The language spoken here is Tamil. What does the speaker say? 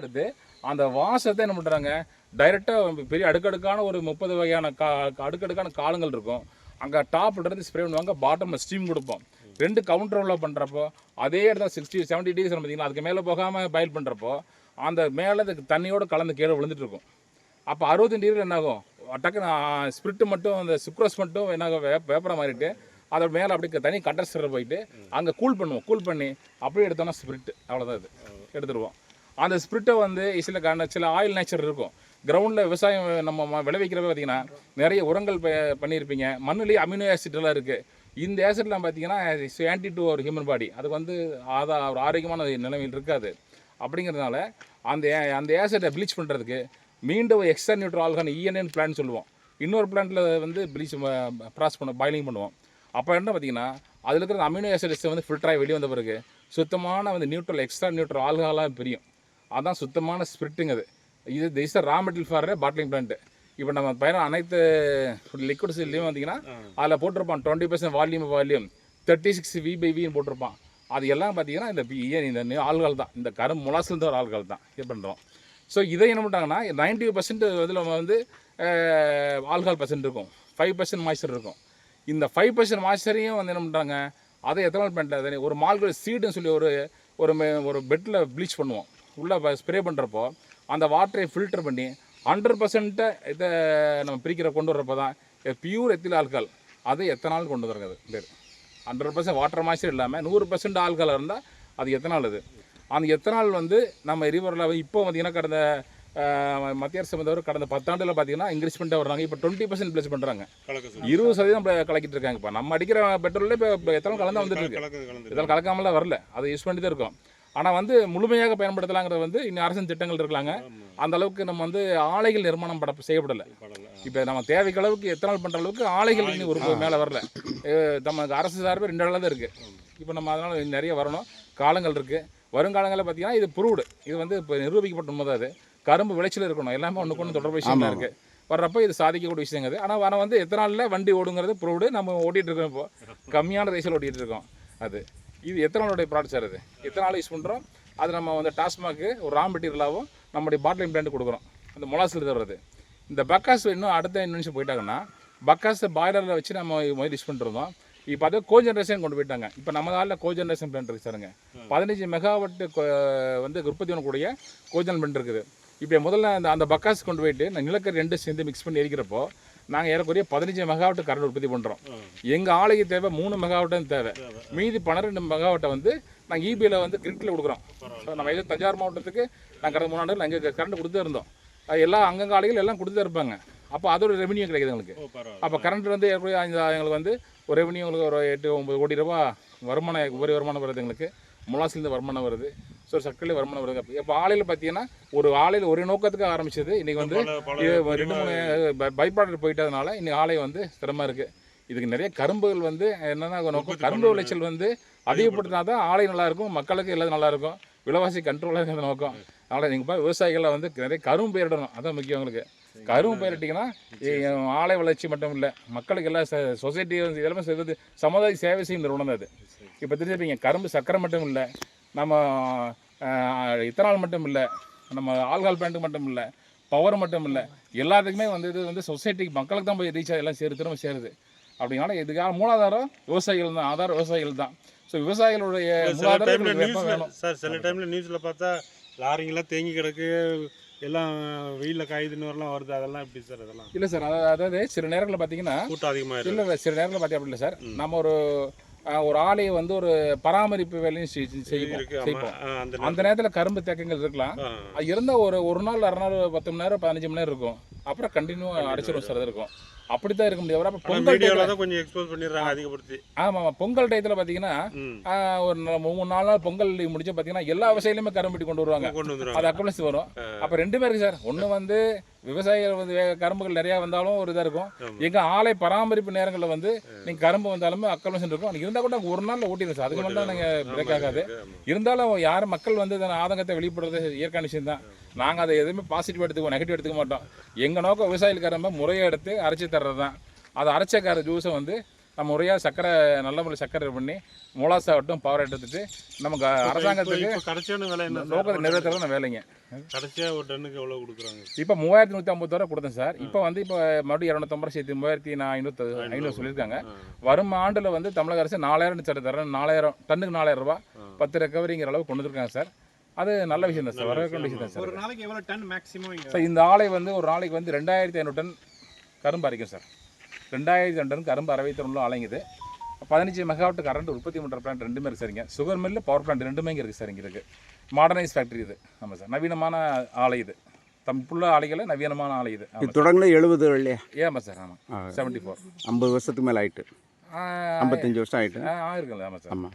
எடுத்து அந்த வாசத்தை என்ன பண்ணுறாங்க டைரெக்டாக பெரிய அடுக்கடுக்கான ஒரு முப்பது வகையான கா அடுக்கடுக்கான காலங்கள் இருக்கும். அங்கே டாப்லேருந்து ஸ்ப்ரே பண்ணுவாங்க பாட்டமில் ஸ்டீம் கொடுப்போம். ரெண்டு கவுண்டரில் பண்ணுறப்போ அதே இடத்துல சிக்ஸ்டி செவன்ட்டி டிகிரி பார்த்தீங்கன்னா அதுக்கு மேலே போகாமல் பயில் பண்ணுறப்போ அந்த மேலே அதுக்கு கலந்து கீழே விழுந்துட்டு இருக்கும். அப்போ அறுபத்தஞ்சு டிகிரியில் என்ன ஆகும்? டக்குன்னு ஸ்பிரிட்டு மட்டும் அந்த சுக்ரோஸ் மட்டும் என்ன ஆகும்? வே வேப்பரை மாறிட்டு அதோட மேலே அப்படியே தனி கண்டஸ்டர் போயிட்டு அங்கே கூல் பண்ணுவோம். கூல் பண்ணி அப்படியே எடுத்தோம்னா ஸ்பிரிட் அவ்வளோதான் இது. எடுத்துருவோம். அந்த ஸ்பிரிட்டை வந்து சில சில ஆயில் நேச்சர் இருக்கும். கிரவுண்டில் விவசாயம் நம்ம விளைவிக்கிறப்ப பார்த்தீங்கன்னா நிறைய உரங்கள் ப- பண்ணியிருப்பீங்க மண்ணுலேயே அமினோ ஆசிட்லாம் இருக்குது இந்த ஆசிட்லாம் பார்த்தீங்கன்னா ஆன்டி டு ஒரு ஹியூமன் பாடி அதுக்கு வந்து ஆதா ஒரு ஆரோக்கியமான நிலைமையில் இருக்காது. அப்படிங்கிறதுனால அந்த அந்த ஆசிட்டை ப்ளீச் பண்ணுறதுக்கு மீண்டும் extra neutral alcohol ENN plan சொல்லுவோம். இன்னொரு பிளான்ட்டில் வந்து ப்ளீச் ப்ராஸ் பண்ண பாயிலிங் பண்ணுவோம். அப்போ என்ன பார்த்தீங்கன்னா அதில் இருக்கிற அமினோ ஆசிட்ஸை வந்து ஃபில்டராகி வெளியே வந்த பிறகு சுத்தமான வந்து நியூட்ரல் எக்ஸ்ட்ரா நியூட்ரல் ஆல்கஹாலாக பிரியும். அதான் சுத்தமான ஸ்பிரிட்டுங்க அது இது this raw material for bottling plant இப்போ நம்ம பயணம் அனைத்து லிக்விட்ஸ்லையும் வந்தீங்கன்னா அதில் போட்டிருப்பான். Twenty percent volume volume thirty six V by வின்னு போட்டிருப்பான். அது எல்லாம் பார்த்தீங்கன்னா இந்த இந்த ஆள்கள் தான். இந்த கரும் முலாசில் ஒரு ஆள்கள் தான். இது பண்ணுறோம் ஸோ இதை என்ன பண்ணிட்டாங்கன்னா நைன்டி பர்சன்ட் இதில் வந்து ஆல்கால் பர்சன்ட் இருக்கும். ஃபைவ் பர்சன்ட் மாய்ச்சர் இருக்கும். இந்த ஃபைவ் பர்சன்ட் மாய்ச்சரையும் வந்து என்ன பண்ணுறாங்க அதை எத்தனால் பண்ணிட்டு ஒரு மால்கள் சீடுன்னு சொல்லி ஒரு ஒரு ஒரு பெட்டில் ப்ளீச் பண்ணுவோம். உள்ளே ஸ்ப்ரே பண்ணுறப்போ அந்த வாட்டரை ஃபில்டர் பண்ணி ஹண்ட்ரட் பர்சன்ட்டை இதை நம்ம பிரிக்கிற கொண்டு வரப்போ தான் பியூர் எத்தில் ஆல்கால் அது எத்தனால் கொண்டு வந்துருங்க அது பேர் ஹண்ட்ரட் பர்சன்ட் வாட்டர் மாய்ச்சர் இல்லாமல் நூறு பர்சன்ட் ஆல்கால் இருந்தால் அது எத்தனால் அது அந்த எத்தனால் வந்து நம்ம ரிவரில் இப்போ பார்த்தீங்கன்னா கடந்த மத்திய அரசு வந்தவர் கடந்த பத்தாண்டில் பார்த்தீங்கன்னா இன்க்ரீஸ் பண்ணிட்டு வர்றாங்க. இப்போ டுவெண்ட்டி பர்சன்ட் ப்ளேஸ் பண்ணுறாங்க இருபது சதவீதம் கலக்கிட்டு இருக்காங்க. இப்போ நம்ம அடிக்கிற பெட்ரோலில் இப்போ எத்தனை கலந்து வந்துட்டு இருக்கு. இதெல்லாம் கலக்காமலாம் வரல. அதை யூஸ் பண்ணி தான் இருக்கோம். ஆனால் வந்து முழுமையாக பயன்படுத்தலாங்கிறது வந்து இன்னும் அரசின் திட்டங்கள் இருக்கலாங்க. அந்த அளவுக்கு நம்ம வந்து ஆலைகள் நிர்மாணம் பட செய்யப்படலை. படல இப்போ நம்ம தேவைக்கு அளவுக்கு எத்தனால் பண்ணுற அளவுக்கு ஆலைகள் இன்னும் ஒரு மேலே வரல. நம்ம அரசு சார்பு ரெண்டு அளவு தான் இருக்குது இப்போ நம்ம அதனால் நிறைய வரணும். காலங்கள் இருக்குது வருங்காலங்களில் பார்த்தீங்கன்னா இது ப்ரூவ்டு இது வந்து இப்போ நிரூபிக்கப்பட்ட உண்மை தான் அது. கரும்பு விளைச்சல் இருக்கணும். எல்லாமே ஒன்றுக்கு ஒன்று தொடர்பு விஷயம் தான் இருக்குது வர்றப்போ இது சாதிக்கக்கூடிய விஷயங்க அது. ஆனால் ஆனால் வந்து எத்தனாலில் வண்டி ஓடுங்கிறது ப்ரூவ்டு நம்ம ஓட்டிகிட்டு இருக்கோம் இப்போ. கம்மியான ரேஸில் ஓட்டிகிட்டு இருக்கோம். அது. இது எத்தனாலுடைய ப்ராடக்ட் சார் அது எத்தனால் யூஸ் பண்ணுறோம் அது நம்ம வந்து டாஸ்மாக்கு ஒரு ரா மெட்டீரியலாகவும் நம்முடைய பாட்டிலிங் பிளான்ட் கொடுக்குறோம். அந்த மொலாசில் தர்றது. இந்த பக்காஸ் இன்னும் அடுத்த இன்னும் போயிட்டாங்கன்னா பக்காஸை பாய்லரில் வச்சு நம்ம முதல் யூஸ் பண்ணிருந்தோம் இப்போ அதே கோ ஜென்ரேஷன் கொண்டு போயிட்டாங்க. இப்போ நம்ம நாளில் கோ ஜென்ரேஷன் பிளான்ட் இருக்கு சாருங்க பதினஞ்சு மெகாவாட் வந்து உற்பத்தி பண்ணக்கூடிய கோஜன் பிளான்ட் இருக்குது. இப்போ முதல்ல அந்த அந்த பக்காஸ் கொண்டு போயிட்டு நான் நிலக்கரி ரெண்டு சேர்ந்து மிக்ஸ் பண்ணி எரிக்கிறப்போ நாங்கள் ஏறக்குறைய பதினஞ்சு மெகாவாட் கரண்ட் உற்பத்தி பண்ணுறோம் எங்கள் ஆலைக்கு தேவை மூணு மெகாவாட்டும் தேவை. மீதி பன்னிரெண்டு மெகாவாட்டை வந்து நாங்கள் இபியில் வந்து கிரிட்டில் கொடுக்குறோம். So, நம்ம இது தஞ்சாவூர் மாவட்டத்துக்கு நாங்கள் கடந்த மூணு ஆண்டுகள் அங்கே கரண்ட் கொடுத்தே இருந்தோம். அது எல்லா அங்கங்க ஆலைகள் எல்லாம் கொடுத்தே இருப்பாங்க. அப்போ அதோட ரெவன்யூ கிடைக்குது எங்களுக்கு. அப்போ கரண்ட் வந்து ஏற்கனவே எங்களுக்கு வந்து ஒரு ரெவன்யூ உங்களுக்கு ஒரு எட்டு ஒம்பது கோடி ரூபா வருமானம் உபரி வருமானம் வருது எங்களுக்கு. முலாசிலேருந்து வருமானம் வருது. ஸோ சர்க்கரையில் வருமானம் வருது இப்போ ஆலையில் பார்த்தீங்கன்னா ஒரு ஆலையில் ஒரு நோக்கத்துக்கு ஆரம்பிச்சது. இன்றைக்கி வந்து ரெண்டு மூணு பை ப்ராடக்ட் போயிட்டதுனால இன்னைக்கு ஆலை வந்து ஸ்திரமாக இருக்குது இதுக்கு நிறைய கரும்புகள் வந்து என்னென்னா நோக்கம் கரும்பு விளைச்சல் வந்து அதிகப்படுத்தினா தான் ஆலை நல்லா இருக்கும் மக்களுக்கு எல்லாம் நல்லா இருக்கும். விலைவாசி கண்ட்ரோலாக இருக்கிற நோக்கம். அதனால் நீங்கள் போய் விவசாயிகளை வந்து நிறைய கரும்பு பயிரிடணும். அதான் முக்கியம் உங்களுக்கு. கரும்பு பயிரிட்டிங்கன்னா ஆலை வளர்ச்சி மட்டும் இல்லை மக்களுக்கு எல்லாம் சொசைட்டி வந்து இதெல்லாம் செய்வது சமுதாய சேவை செய்யும் நிறுவனம் அது. இப்போ தெரிஞ்சுப்பீங்க கரும்பு சக்கரை மட்டும் இல்லை நம்ம இத்தனால் மட்டும் இல்லை நம்ம ஆல்கால் பிளான்ட்டு மட்டும் இல்லை பவர் மட்டும் இல்லை எல்லாத்துக்குமே வந்து இது வந்து சொசைட்டிக்கு மக்களுக்கு தான் போய் ரீச் ஆகி எல்லாம் சேரு திரும்ப சேருது. அப்படினால இதுக்காக மூலாதாரம் விவசாயிகள் தான் ஆதாரம் விவசாயிகள் தான். ஸோ விவசாயிகளுடைய சார் சில டைம்ல நியூஸ்ல பார்த்தா லாரிங்கெல்லாம் தேங்கி கிடக்கு எல்லாம் வெயில்ல காயுதுன்னு வருது அதெல்லாம் எப்படி சார் அதெல்லாம்? இல்லை சார் அதாவது அதாவது சில நேரங்களில் பார்த்தீங்கன்னா கூட்டம் அதிகமாக இல்லை சில நேரங்களில் பார்த்தீங்க அப்படி இல்லை சார் நம்ம ஒரு ஒரு ஆலையை வந்து ஒரு பராமரிப்பு வேலையும் செய்- செய்வோம் அந்த நேரத்தில் கரும்பு தேக்கங்கள் இருக்கலாம். இருந்தால் ஒரு ஒரு நாள் அரை நாள் பத்து மணி நேரம் பதினஞ்சு மணி நேரம் இருக்கும். அப்புறம் கண்டினியூ அடிச்சிடும் சார் அது இருக்கும் அப்படி தான் இருக்க முடியாது. அப்போ ஆனா பொங்கல் தான் கொஞ்சம் எக்ஸ்போஸ் பண்ணிடுறாங்க அதிகப்படுத்தி. ஆமாம் ஆமாம் பொங்கல் டயத்தில் பார்த்தீங்கன்னா ஒரு நா- மூணு நாலு நாள் பொங்கல் முடிச்சு பார்த்தீங்கன்னா எல்லா விவசாயிலுமே கரும்பு கொண்டு வருவாங்க. அது அக்கம்ப்ளஸ் வரும். அப்போ ரெண்டுமே இருக்கு சார் ஒன்று வந்து விவசாயிகள் வந்து கரும்புகள் நிறையா வந்தாலும் ஒரு இதாக இருக்கும். எங்கள் ஆலை பராமரிப்பு நேரங்களில் வந்து நீங்கள் கரும்பு வந்தாலுமே அக்கம்ப்ளஸ் இருக்கும். இருந்தால் கூட ஒரு நாளில் ஓட்டிடும் சார் அதுக்கு மட்டும் நீங்கள் பிரேக் ஆகாது. இருந்தாலும் யாரும் மக்கள் வந்து ஆதங்கத்தை வெளிப்படுறது? இயற்கையான விஷயம் தான். நாங்கள் அதை எதுவுமே பாசிட்டிவ் எடுத்துக்குவோம் நெகட்டிவ் எடுத்துக்க மாட்டோம். எங்கள் நோக்கம் விவசாயிகளுக்கு ரொம்ப முறையை எடுத்து அரைச்சி தர்றது தான் அதை அரைச்சக்கார ஜூஸை வந்து நம்ம முறையாக சக்கரை நல்ல முறை சக்கரை பண்ணி மூலாசாகட்டும் பவர் எடுத்துட்டு நமக்கு அரசாங்கத்துக்கு கடைசியான விலை என்ன நோக்கத்தை நிறைவேற்றுறது வேலைங்க. கடைசியாக ஒரு டன்னுக்கு எவ்வளோ கொடுக்குறாங்க? இப்போ மூவாயிரத்தி நூற்றி ஐம்பது ரூபா கொடுத்தேன் சார். இப்போ வந்து இப்போ மறுபடியும் இரநூத்தம்பது ரூபா சேர்த்து மூவாயிரத்தி நான் ஐநூற்றி ஐநூறு. சொல்லியிருக்காங்க. வரும் ஆண்டில் வந்து தமிழக அரசு நாலாயிரம் சட்டை தரேன் நாலாயிரம் டன்னுக்கு நாலாயிரம் ரூபாய் பத்து ரெக்கவரிங்கிற அளவு கொண்டு வந்திருக்காங்க சார். அது நல்ல விஷயம் தான் சார். வரவேற்க விஷயம். தான் சார் ஒரு நாளைக்கு எவ்வளவு டன் மேக்ஸிமம் சார் இந்த ஆலை வந்து ஒரு நாளைக்கு வந்து ரெண்டாயிரத்தி ஐநூறு டன் கரும்பு அரைக்கும் சார். ரெண்டாயிரத்தி ஐநூறு டன் கரும்பு அரைவை திறனில் அலைங்குது பதினஞ்சு மெகாவாட் கரண்ட் உற்பத்தி பண்ணுற பிளான்ட் ரெண்டுமே இருக்குது சரிங்க சுகர் மில்லு பவர் பிளான்ட் ரெண்டுமே இங்கே இருக்குது சார் இங்கே இருக்குது மாடர்னைஸ் ஃபேக்ட்ரி இது. ஆமாம் சார். நவீனமான ஆலை இது. தம் புள்ள ஆலைகளை நவீனமான ஆலை இது. இது தொடங்கல எழுபது இல்லையா ஆமாம் சார் ஆமாம். செவன்ட்டி ஃபோர் ஐம்பது வருஷத்துக்கு மேலே ஆயிட்டு. ஐம்பத்தஞ்சு வருஷம் ஆயிட்டு. ஆ இருக்குல்ல ஆமாம் சார். ஆமாம்